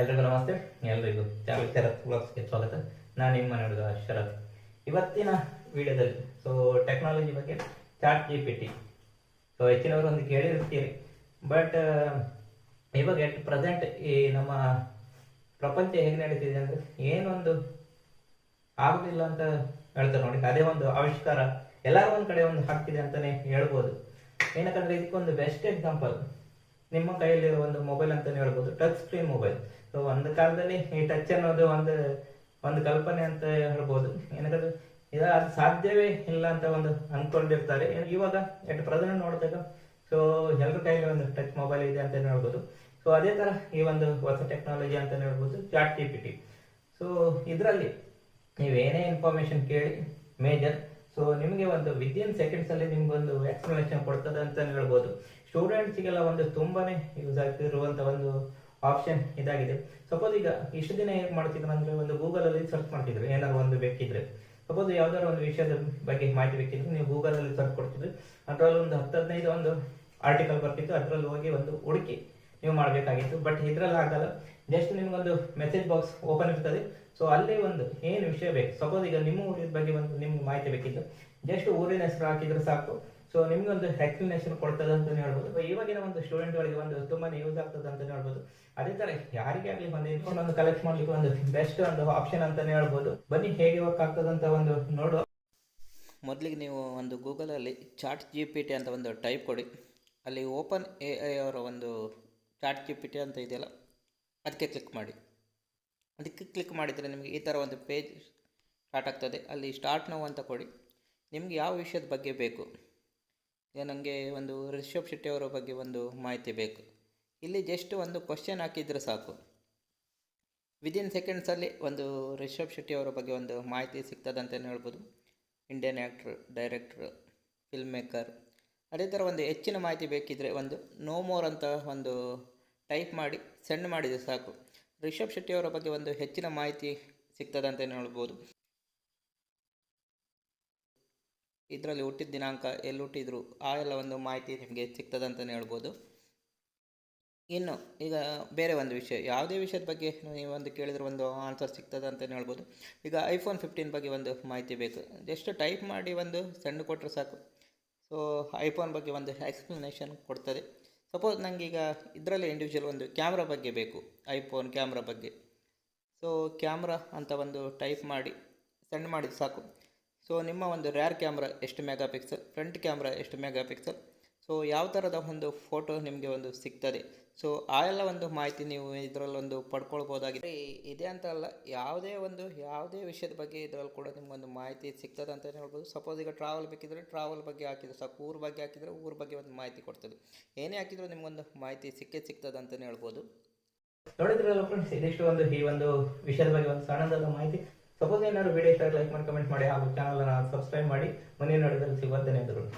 ಎಲ್ರಿಗೂ ನಮಸ್ತೆ. ಎಲ್ರಿಗೂ ಶರತ್ ಬ್ಲಾಗ್ಸ್ಗೆ ಸ್ವಾಗತ. ನಾನು ನಿಮ್ಮ ಹುಡುಗ ಶರತ್. ಇವತ್ತಿನ ವಿಡಿಯೋದಲ್ಲಿ ಸೊ ಟೆಕ್ನಾಲಜಿ ಬಗ್ಗೆ chat G P T so ಹೆಚ್ಚಿನವರು ಒಂದು ಕೇಳಿರ್ತೀರಿ. ಬಟ್ ಇವಾಗ ಎಟ್ ಪ್ರೆಸೆಂಟ್ ಈ ನಮ್ಮ ಪ್ರಪಂಚ ಹೇಗೆ ನಡೀತಿದೆ ಅಂದರೆ ಏನೊಂದು ಆಗುದಿಲ್ಲ ಅಂತ ಹೇಳ್ತಾರೆ ನೋಡಿ. ಅದೇ ಒಂದು ಆವಿಷ್ಕಾರ ಎಲ್ಲರೂ ಒಂದು ಕಡೆ ಒಂದು ಹಾಕ್ತಿದೆ ಅಂತಾನೆ ಹೇಳ್ಬೋದು. ಏನಕ್ಕಂದ್ರೆ ಇದಕ್ಕೊಂದು ಬೆಸ್ಟ್ ಎಕ್ಸಾಂಪಲ್ ನಿಮ್ಮ ಕೈಯಲ್ಲಿ ಒಂದು ಮೊಬೈಲ್ ಅಂತಾನೆ ಹೇಳ್ಬೋದು. ಟಚ್ ಸ್ಕ್ರೀನ್ ಮೊಬೈಲ್ ಸೊ ಒಂದು ಕಾಲದಲ್ಲಿ ಈ ಟಚ್ ಅನ್ನೋದು ಒಂದು ಒಂದು ಕಲ್ಪನೆ ಅಂತ ಹೇಳ್ಬೋದು. ಏನಕ್ಕದು? ಇದು ಅದು ಸಾಧ್ಯವೇ ಇಲ್ಲ ಅಂತ ಒಂದು ಅಂದ್ಕೊಂಡಿರ್ತಾರೆ ಇವಾಗ ಎಟ್ ಪ್ರೆಸೆಂಟ್ ನೋಡಿದಾಗ ಸೊ ಎಲ್ಲರ ಕೈಯಲ್ಲಿ ಒಂದು ಟಚ್ ಮೊಬೈಲ್ ಇದೆ ಅಂತ ಹೇಳ್ಬೋದು. ಸೊ ಅದೇ ತರ ಈ ಒಂದು ಹೊಸ ಟೆಕ್ನಾಲಜಿ ಅಂತ ಹೇಳ್ಬೋದು chat G P T so ಇದರಲ್ಲಿ ನೀವೇನೇ ಇನ್ಫಾರ್ಮೇಶನ್ ಕೇಳಿ ಮೇಜರ್ ಸೊ ನಿಮಗೆ ಒಂದು ವಿದಿನ್ ಸೆಕೆಂಡ್ಸ್ ಅಲ್ಲಿ ನಿಮ್ಗೆ ಒಂದು ಎಕ್ಸ್ಪ್ಲನೇಷನ್ ಕೊಡ್ತದೆ ಅಂತ ಹೇಳ್ಬೋದು. ಸ್ಟೂಡೆಂಟ್ಸ್ಗೆಲ್ಲ ಒಂದು ತುಂಬಾನೇ ಯೂಸ್ ಆಗ್ತಿರುವಂತ ಒಂದು ಆಪ್ಷನ್ ಇದಾಗಿದೆ. ಸಪೋಸ್ ಈಗ ಇಷ್ಟು ದಿನ ಏನ್ ಮಾಡ್ತಿದ್ರು ಅಂದ್ರೆ ಒಂದು ಗೂಗಲ್ ಅಲ್ಲಿ ಸರ್ಚ್ ಮಾಡ್ತಿದ್ರು, ಏನಾದ್ರು ಒಂದು ಬೇಕಿದ್ರೆ. ಸಪೋಸ್ ಯಾವ್ದಾದ್ರು ಒಂದು ವಿಷಯದ ಬಗ್ಗೆ ಮಾಹಿತಿ ಬೇಕಿದ್ರೆ ನೀವು ಗೂಗಲ್ ಅಲ್ಲಿ ಸರ್ಚ್ ಕೊಡ್ತಿದ್ರೆ. ಅದ್ರಲ್ಲಿ ಒಂದು ಹತ್ತು ಹದಿನೈದು ಒಂದು ಆರ್ಟಿಕಲ್ ಬರ್ತಿತ್ತು, ಅದ್ರಲ್ಲಿ ಹೋಗಿ ಒಂದು ಹುಡುಕಿ ನೀವು ಮಾಡಬೇಕಾಗಿತ್ತು. ಬಟ್ ಇದರಲ್ಲಿ ಆಗಲ್ಲ ಜಸ್ಟ್ ನಿಮಗೊಂದು ಮೆಸೇಜ್ ಬಾಕ್ಸ್ ಓಪನ್ ಇರ್ತದೆ. ಸೊ ಅಲ್ಲಿ ಒಂದು ಏನು ವಿಷಯ ಬೇಕು? ಸಪೋಸ್ ಈಗ ನಿಮ್ಮ ಊರಿನ ಬಗ್ಗೆ ಒಂದು ನಿಮ್ಗೆ ಮಾಹಿತಿ ಬೇಕಿತ್ತು. ಜಸ್ಟ್ ಊರಿನ ಹೆಸರು ಹಾಕಿದ್ರೆ ಸಾಕು. ಸೊ ನಿಮ್ಗೆ ಒಂದು ಎಕ್ಸ್ಪ್ಲನೇಷನ್ ಕೊಡ್ತದೆ ಅಂತ ಹೇಳ್ಬೋದು. ಇವಾಗಿನ ಒಂದು ಸ್ಟೂಡೆಂಟ್ಗಳಿಗೆ ಒಂದು ತುಂಬಾ ಯೂಸ್ ಆಗ್ತದೆ ಅಂತ ಹೇಳ್ಬೋದು. ಅದೇ ತರ ಯಾರಿಗೆ ಆಗಲಿ ಒಂದು ಇನ್ಫೋನ್ ಒಂದು ಕಲೆಕ್ಟ್ ಮಾಡ್ಲಿಕ್ಕೆ ಒಂದು ಬೆಸ್ಟ್ ಒಂದು ಆಪ್ಷನ್ ಅಂತಾನೆ ಹೇಳ್ಬೋದು. ಬನ್ನಿ ಹೇಗೆ ವರ್ಕ್ ಆಗ್ತದೆ ಅಂತ ಒಂದು ನೋಡುವ. ಮೊದಲಿಗೆ ನೀವು ಒಂದು ಗೂಗಲಲ್ಲಿ ಚಾಟ್ ಜಿ ಪಿ ಟಿ ಅಂತ ಒಂದು ಟೈಪ್ ಕೊಡಿ. ಅಲ್ಲಿ ಓಪನ್ ಎ ಐ ಅವರ ಒಂದು ಚಾಟ್ ಜಿ ಪಿ ಟಿ ಅಂತ ಇದೆಯಲ್ಲ, ಅದಕ್ಕೆ ಕ್ಲಿಕ್ ಮಾಡಿ. ಅದಕ್ಕೆ ಕ್ಲಿಕ್ ಮಾಡಿದರೆ ನಿಮಗೆ ಈ ಥರ ಒಂದು ಪೇಜ್ ಸ್ಟಾರ್ಟ್ ಆಗ್ತದೆ. ಅಲ್ಲಿ ಸ್ಟಾರ್ಟ್ ನೋವು ಅಂತ ಕೊಡಿ. ನಿಮಗೆ ಯಾವ ವಿಷಯದ ಬಗ್ಗೆ ಬೇಕು? ನನಗೆ ಒಂದು ರಿಷಬ್ ಶೆಟ್ಟಿಯವರ ಬಗ್ಗೆ ಒಂದು ಮಾಹಿತಿ ಬೇಕು. ಇಲ್ಲಿ ಜಸ್ಟ್ ಒಂದು ಕ್ವಶನ್ ಹಾಕಿದರೆ ಸಾಕು. ವಿದಿನ್ ಸೆಕೆಂಡ್ಸಲ್ಲಿ ಒಂದು ರಿಷಬ್ ಶೆಟ್ಟಿಯವರ ಬಗ್ಗೆ ಒಂದು ಮಾಹಿತಿ ಸಿಗ್ತದೆ ಅಂತಲೇ ಹೇಳ್ಬೋದು? Indian actor director film maker ಅದೇ ಥರ ಒಂದು ಹೆಚ್ಚಿನ ಮಾಹಿತಿ ಬೇಕಿದ್ದರೆ ಒಂದು ನೋ ಮೋರ್ ಅಂತ ಒಂದು ಟೈಪ್ ಮಾಡಿ ಸೆಂಡ್ ಮಾಡಿದರೆ ಸಾಕು. ರಿಷಬ್ ಶೆಟ್ಟಿ ಅವರ ಬಗ್ಗೆ ಒಂದು ಹೆಚ್ಚಿನ ಮಾಹಿತಿ ಸಿಗ್ತದೆ ಅಂತಲೇ ಹೇಳ್ಬೋದು? ಇದರಲ್ಲಿ ಹುಟ್ಟಿದ ದಿನಾಂಕ ಎಲ್ಲಿ ಹುಟ್ಟಿದ್ರು, ಆ ಎಲ್ಲ ಒಂದು ಮಾಹಿತಿ ನಿಮಗೆ ಸಿಗ್ತದೆ ಅಂತಲೇ ಹೇಳ್ಬೋದು? ಇನ್ನು ಈಗ ಬೇರೆ ಒಂದು ವಿಷಯ, ಯಾವುದೇ ವಿಷಯದ ಬಗ್ಗೆ ನೀವು ಒಂದು ಕೇಳಿದ್ರೆ ಒಂದು ಆನ್ಸರ್ ಸಿಗ್ತದೆ ಅಂತಲೇ ಹೇಳ್ಬೋದು? ಈಗ ಐಫೋನ್ ಫಿಫ್ಟೀನ್ ಬಗ್ಗೆ ಒಂದು ಮಾಹಿತಿ ಬೇಕು. ಜಸ್ಟ್ ಟೈಪ್ ಮಾಡಿ ಒಂದು ಸೆಂಡ್ ಕೊಟ್ಟರೆ ಸಾಕು. ಸೊ ಐಫೋನ್ ಬಗ್ಗೆ ಒಂದು ಎಕ್ಸ್ಪ್ಲನೇಷನ್ ಕೊಡ್ತದೆ. ಸಪೋಸ್ ನನಗೀಗ ಇದರಲ್ಲಿ ಇಂಡಿವಿಜುವಲ್ ಒಂದು ಕ್ಯಾಮ್ರಾ ಬಗ್ಗೆ ಬೇಕು ಐಫೋನ್ ಕ್ಯಾಮ್ರಾ ಬಗ್ಗೆ. ಸೊ ಕ್ಯಾಮ್ರಾ ಅಂತ ಒಂದು ಟೈಪ್ ಮಾಡಿ ಸೆಂಡ್ ಮಾಡಿದ ಸಾಕು. ಸೊ ನಿಮ್ಮ ಒಂದು ರ್ಯಾರ್ ಕ್ಯಾಮ್ರಾ ಎಷ್ಟು ಮೆಗಾ ಪಿಕ್ಸೆಲ್ ಫ್ರಂಟ್ ಕ್ಯಾಮ್ರಾ ಎಷ್ಟು ಮೆಗಾ ಪಿಕ್ಸೆಲ್ ಸೊ ಯಾವ ಥರದ ಒಂದು ಫೋಟೋ ನಿಮಗೆ ಒಂದು ಸಿಗ್ತದೆ? ಸೊ ಆ ಎಲ್ಲ ಒಂದು ಮಾಹಿತಿ ನೀವು ಇದರಲ್ಲೊಂದು ಪಡ್ಕೊಳ್ಬೋದಾಗಿದೆ. ಇದೆ ಅಂತ ಅಲ್ಲ, ಯಾವುದೇ ಒಂದು, ಯಾವುದೇ ವಿಷಯದ ಬಗ್ಗೆ ಇದರಲ್ಲಿ ಕೂಡ ನಿಮ್ಗೊಂದು ಮಾಹಿತಿ ಸಿಗ್ತದೆ ಅಂತ ಹೇಳ್ಬೋದು. ಸಪೋಸ್ ಈಗ ಟ್ರಾವೆಲ್ ಬೇಕಿದ್ರೆ ಟ್ರಾವೆಲ್ ಬಗ್ಗೆ ಹಾಕಿದ್ರೆ ಸಾಕು ಊರ ಬಗ್ಗೆ ಹಾಕಿದರೆ ಊರ ಬಗ್ಗೆ ಒಂದು ಮಾಹಿತಿ ಕೊಡ್ತದೆ. ಏನೇ ಹಾಕಿದ್ರು ನಿಮಗೊಂದು ಮಾಹಿತಿ ಸಿಕ್ಕೇ ಸಿಗ್ತದೆ ಅಂತಲೇ ಹೇಳ್ಬೋದು. ನೋಡಿದ್ರಲ್ಲ ಫ್ರೆಂಡ್ಸ್ ಇದಿಷ್ಟು ಒಂದು ಈ ಒಂದು ವಿಷಯದ ಬಗ್ಗೆ ಒಂದು ಸಣ್ಣದಾದ ಮಾಹಿತಿ. ಸಪೋಸ್ ಏನಾದ್ರು ವಿಡಿಯೋ ಇಷ್ಟ ಲೈಕ್ ಮಾಡಿ ಕಮೆಂಟ್ ಮಾಡಿ ಹಾಗೂ ಚಾನಲ್ ಸಬ್ಸ್ಕ್ರೈಬ್ ಮಾಡಿ. ಮನೆ ನೋಡಿದಲ್ಲಿ ಸಿಗುವ ಧನ್ಯವಾದಗಳು